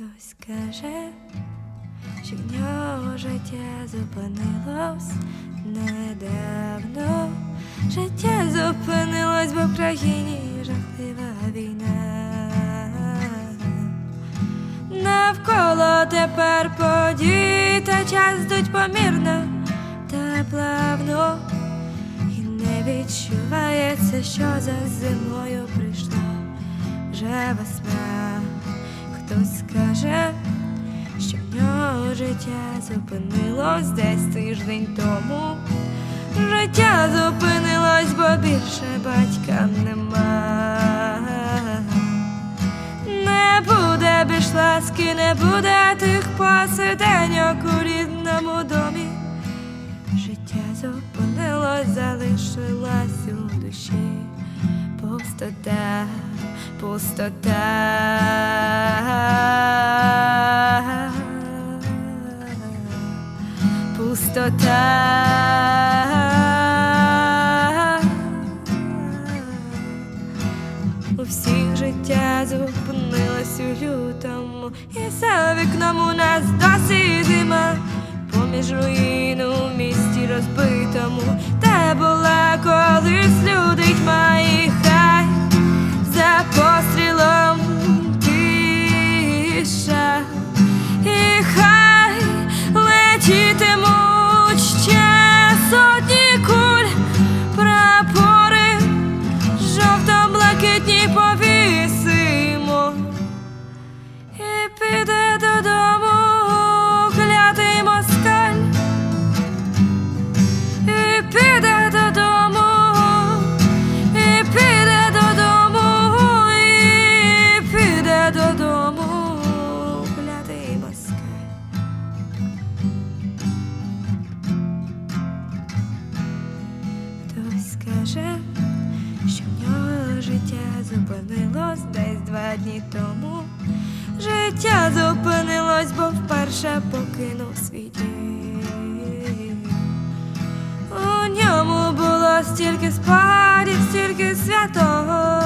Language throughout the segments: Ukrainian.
Хтось каже, що в нього життя зупинилось недавно. Життя зупинилось, бо в країні жахлива війна. Навколо тепер події та час йдуть помірно та плавно. І не відчувається, що за зимою прийшла вже весна. Хтось скаже, що в нього життя зупинилось десь тиждень тому. Життя зупинилось, бо більше батька нема. Не буде більш ласки, не буде тих посиденьок у рідному домі. Життя зупинилось, залишилась у душі пустота, пустота. Пустота. У всіх життя зупинилось у лютому, і за вікном у нас досі зима, поміж руїн у місті розбитому, де була колись люди скаже, що в нього життя зупинилось десь два дні тому. Життя зупинилось, бо вперше покинув свій дім. У ньому було стільки спогадів, стільки святого.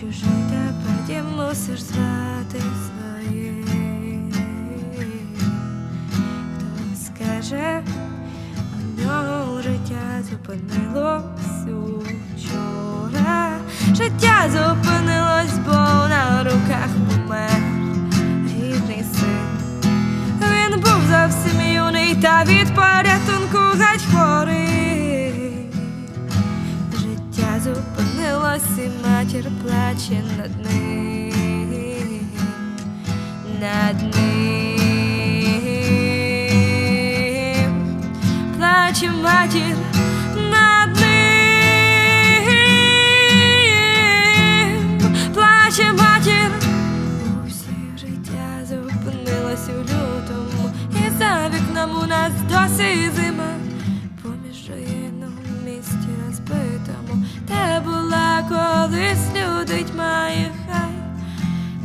Чужий тепер дім мусиш звати зупинилось учора. Життя зупинилось, бо на руках помер рідний син. Він був зовсім юний та від порятунку геть хворий. Життя зупинилось, і матір плаче над ним,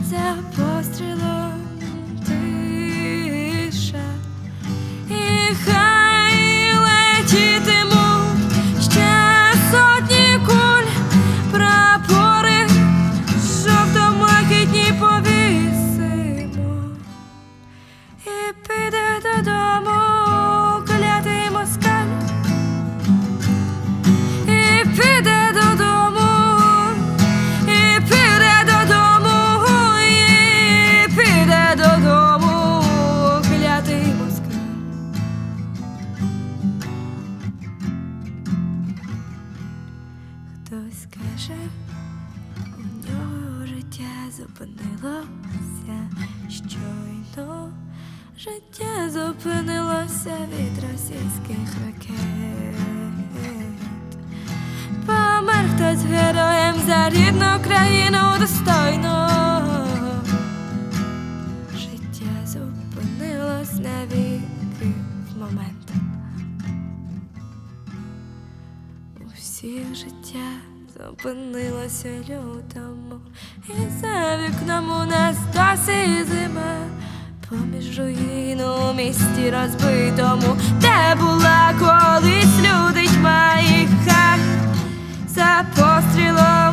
за пострілом зупинилося щойно. Життя зупинилося від російських ракет. Помер хтось героєм за рідну країну достойно. Життя зупинилось навіки в момент. У всіх життя зупинилося у лютому, і за вікном у нас досі зима. Поміж руїн у місті розбитому, де була колись люди тьма і хай за пострілом